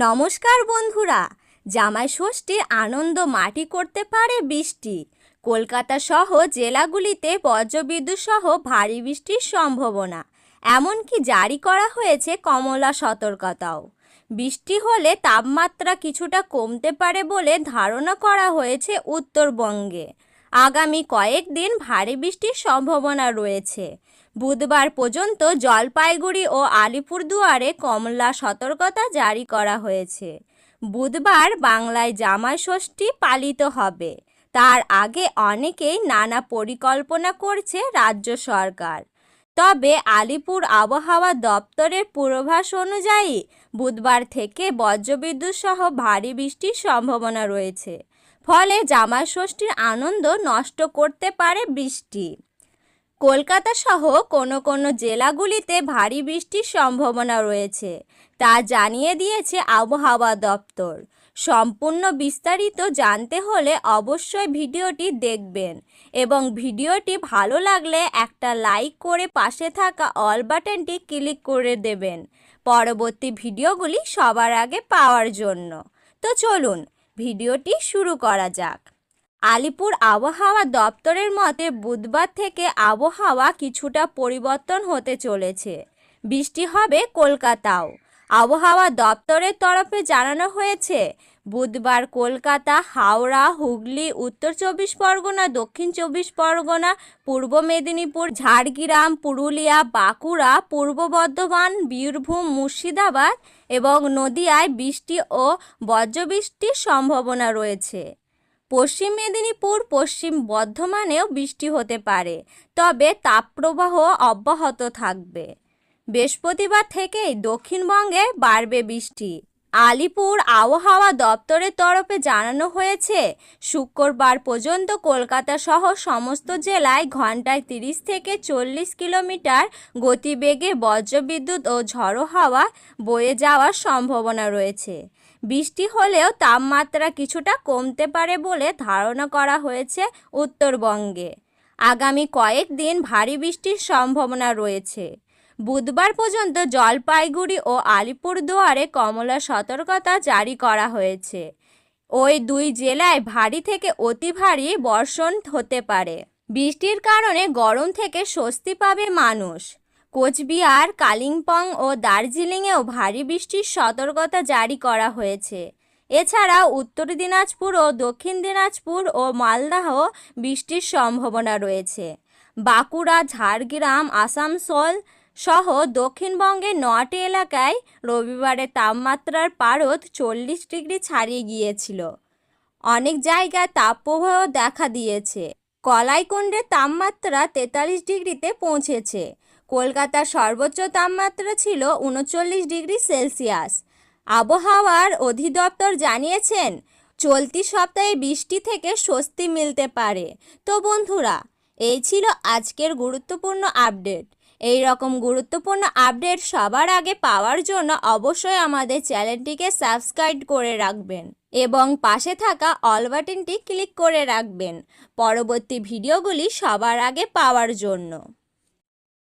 নমস্কার বন্ধুরা, জামাই ষষ্ঠীর আনন্দ মাটি করতে পারে বৃষ্টি। কলকাতা সহ জেলাগুলিতে বজ্রবিদ্যুৎ সহ ভারী বৃষ্টির সম্ভাবনা। এমনকি জারি করা হয়েছে কমলা সতর্কতাও। বৃষ্টি হলে তাপমাত্রা কিছুটা কমতে পারে বলে ধারণা করা হয়েছে উত্তরবঙ্গে। আগামী কয়েকদিন ভারী বৃষ্টির সম্ভাবনা রয়েছে। বুধবার পর্যন্ত জলপাইগুড়ি ও আলিপুরদুয়ারে কমলা সতর্কতা জারি করা হয়েছে। বুধবার বাংলায় জামাই ষষ্ঠী পালিত হবে। তার আগে অনেকেই নানা পরিকল্পনা করছে রাজ্য সরকার। তবে আলিপুর আবহাওয়া দপ্তরের পূর্বাভাস অনুযায়ী বুধবার থেকে বজ্রবিদ্যুৎ সহ ভারী বৃষ্টির সম্ভাবনা রয়েছে। ফলে জামাই ষষ্ঠীর আনন্দ নষ্ট করতে পারে বৃষ্টি। কলকাতা সহ কোনো কোনো জেলাগুলিতে ভারী বৃষ্টির সম্ভাবনা রয়েছে, তা জানিয়ে দিয়েছে আবহাওয়া দপ্তর। সম্পূর্ণ বিস্তারিত জানতে হলে অবশ্যই ভিডিওটি দেখবেন এবং ভিডিওটি ভালো লাগলে একটা লাইক করে পাশে থাকা অল বাটনটি ক্লিক করে দেবেন। পরবর্তী ভিডিওগুলি সবার আগে পাওয়ার জন্য। তো চলুন, ভিডিওটি শুরু করা যাক। আলিপুর আবহাওয়া দপ্তরের মতে, বুধবার থেকে আবহাওয়া কিছুটা পরিবর্তন হতে চলেছে। বৃষ্টি হবে কলকাতাও। আবহাওয়া দপ্তরের তরফে জানানো হয়েছে, বুধবার কলকাতা, হাওড়া, হুগলি, উত্তর চব্বিশ পরগনা, দক্ষিণ চব্বিশ পরগনা, পূর্ব মেদিনীপুর, ঝাড়গ্রাম, পুরুলিয়া, বাঁকুড়া, পূর্ব বর্ধমান, বীরভূম, মুর্শিদাবাদ এবং নদিয়ায় বৃষ্টি ও বজ্রবৃষ্টির সম্ভাবনা রয়েছে। পশ্চিম মেদিনীপুর, পশ্চিম বর্ধমানেও বৃষ্টি হতে পারে, তবে তাপপ্রবাহ অব্যাহত থাকবে। বৃহস্পতিবার থেকেই দক্ষিণবঙ্গে বাড়বে বৃষ্টি। আলিপুর আবহাওয়া দপ্তরের তরফে জানানো হয়েছে, শুক্রবার পর্যন্ত কলকাতা সহ সমস্ত জেলায় ঘন্টায় তিরিশ থেকে চল্লিশ কিলোমিটার গতিবেগে বজ্রবিদ্যুৎ ও ঝড়ো হাওয়া বয়ে যাওয়ার সম্ভাবনা রয়েছে। বৃষ্টি হলেও তাপমাত্রা কিছুটা কমতে পারে বলে ধারণা করা হয়েছে উত্তরবঙ্গে। আগামী কয়েকদিন ভারী বৃষ্টির সম্ভাবনা রয়েছে। বুধবার পর্যন্ত জলপাইগুড়ি ও আলিপুরদুয়ারে কমলা সতর্কতা জারি করা হয়েছে। ওই দুই জেলায় ভারী থেকে অতি ভারী বর্ষণ হতে পারে। বৃষ্টির কারণে গরম থেকে স্বস্তি পাবে মানুষ। কোচবিহার, কালিম্পং ও দার্জিলিংয়েও ভারী বৃষ্টির সতর্কতা জারি করা হয়েছে। এছাড়া উত্তর দিনাজপুর ও দক্ষিণ দিনাজপুর ও মালদাহ বৃষ্টির সম্ভাবনা রয়েছে। বাঁকুড়া, ঝাড়গ্রাম, আসানসোল সহ দক্ষিণবঙ্গের নটি এলাকায় রবিবারে তাপমাত্রার পারদ চল্লিশ ডিগ্রি ছাড়িয়ে গিয়েছিল। অনেক জায়গায় তাপপ্রবাহ দেখা দিয়েছে। কলাইকুণ্ডের তাপমাত্রা তেতাল্লিশ ডিগ্রিতে পৌঁছেছে। কলকাতার সর্বোচ্চ তাপমাত্রা ছিল উনচল্লিশ ডিগ্রি সেলসিয়াস। আবহাওয়ার অধিদপ্তর জানিয়েছেন, চলতি সপ্তাহে বৃষ্টি থেকে স্বস্তি মিলতে পারে। তো বন্ধুরা, এই ছিল আজকের গুরুত্বপূর্ণ আপডেট। এই রকম গুরুত্বপূর্ণ আপডেট সবার আগে পাওয়ার জন্য অবশ্যই আমাদের চ্যানেলটিকে সাবস্ক্রাইব করে রাখবেন এবং পাশে থাকা অল বাটনটি ক্লিক করে রাখবেন। পরবর্তী ভিডিওগুলি সবার আগে পাওয়ার জন্য।